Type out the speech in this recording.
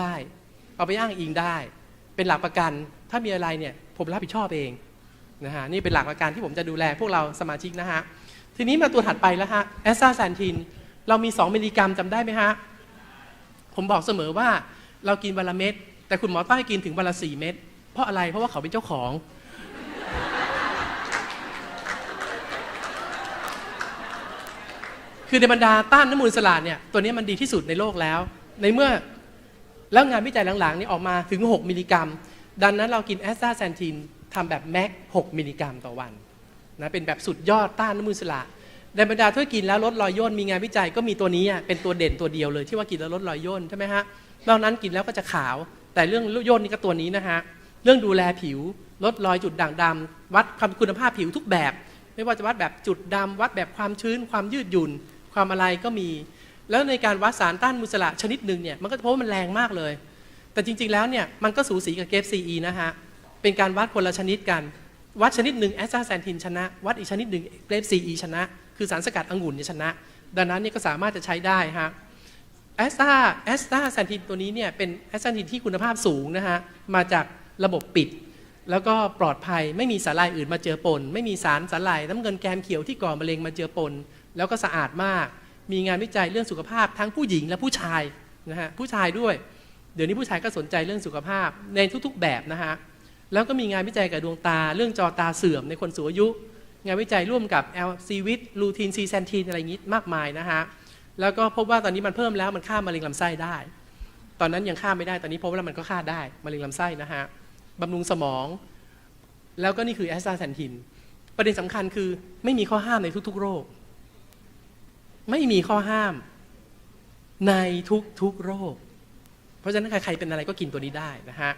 ได้ เอาไปอ้างอิงได้ เป็นหลักประกันถ้ามีอะไรเนี่ยผมรับผิดชอบเองนะฮะนี่เป็นหลักประกันที่ผมจะดูแลพวกเราสมาชิกนะฮะทีนี้มาตัวถัดไปแล้วฮะแอสซาแซนทินเรามี 2 มิลลิกรัมจำได้ไหมฮะผมบอกเสมอว่าเรากินวันละเม็ดแต่คุณหมอต้องให้กินถึงวันละ4เม็ดเพราะอะไรเพราะว่าเขาเป็นเจ้าของ คือในบรรดาต้านน้ำมูลสลาดเนี่ยตัวนี้มันดีที่สุดในโลกแล้ว ในเมื่อ แล้วงานวิจัยหลังๆนี่ออกมาถึง 6 มิลลิกรัม ดังนั้นเรากินแอสตราแซนทินทำแบบแม็ก 6 มิลลิกรัมต่อวันนะเป็นแบบสุดยอดต้านน้ำมูลสลาดในบรรดาที่กินแล้วลดรอยย่นมีงานวิจัยก็มีตัวนี้อะเป็นตัวเด่นตัวเดียวเลยที่ว่ากินแล้วลดรอยย่นใช่ไหมฮะนอกนั้นกินแล้วก็จะขาว แต่เรื่องย่นนี่ก็ตัวนี้นะฮะเรื่องดูแลผิวลดรอยจุดด่างดำวัดความคุณภาพผิวทุกแบบ ไม่ว่าจะวัดแบบจุดดำวัดแบบความชื้น ความยืดหยุ่น ความอะไรก็มี แล้วในการวัดสารต้านมุสละชนิดหนึ่งเนี่ยมันก็จะพบว่ามันแรงมากเลย แต่จริงๆแล้วเนี่ยมันก็สูสีกับเกฟซีอีนะฮะ เป็นการวัดคนละชนิดกัน วัดชนิดหนึ่งแอสตาแซนทินชนะ วัดอีกชนิดหนึ่งเกรฟซีอีชนะ คือสารสกัดองุ่นเนี่ยชนะ ดังนั้นเนี่ยก็สามารถจะใช้ได้ฮะแอสตาแอสตาแซนทินตัวนี้เนี่ยเป็นแอสตาแซนทินที่คุณภาพสูงนะฮะ มาจากระบบปิด แล้วก็ปลอดภัยไม่มีสารลายอื่นมาเจอปน ไม่มีสารสารลายน้ำเงินแกมเขียวที่ก่อมะเร็งมาเจอปน แล้วก็สะอาดมาก มีงานวิจัยเรื่องสุขภาพทั้งผู้หญิงและผู้ชายนะฮะผู้ชายด้วย เดี๋ยวนี้ผู้ชายก็สนใจเรื่องสุขภาพในทุกๆแบบนะฮะแล้วก็มีงานวิจัยกับดวงตา เรื่องจอตาเสื่อมในคนสูงอายุ งานวิจัยร่วมกับ l c วิตลูทีนซีแซนทีนอะไรอย่างนี้มากมายนะฮะแล้วก็พบว่าตอนนี้มันเพิ่มแล้วมันฆ่ามะเร็งลำไส้ได้ ตอนนั้นยังฆ่าไม่ได้ตอนนี้พบว่ามันก็ฆ่าได้มะเร็งลำไส้นะฮะบำรุงสมอง แล้วก็นี่คือแอสตราแซนทินประเด็นสำคัญคือไม่มีข้อห้ามในทุก ๆ โรค ไม่มีข้อห้าม ในทุกๆโรค เพราะฉะนั้นใครๆเป็นอะไรก็กินตัวนี้ได้นะฮะ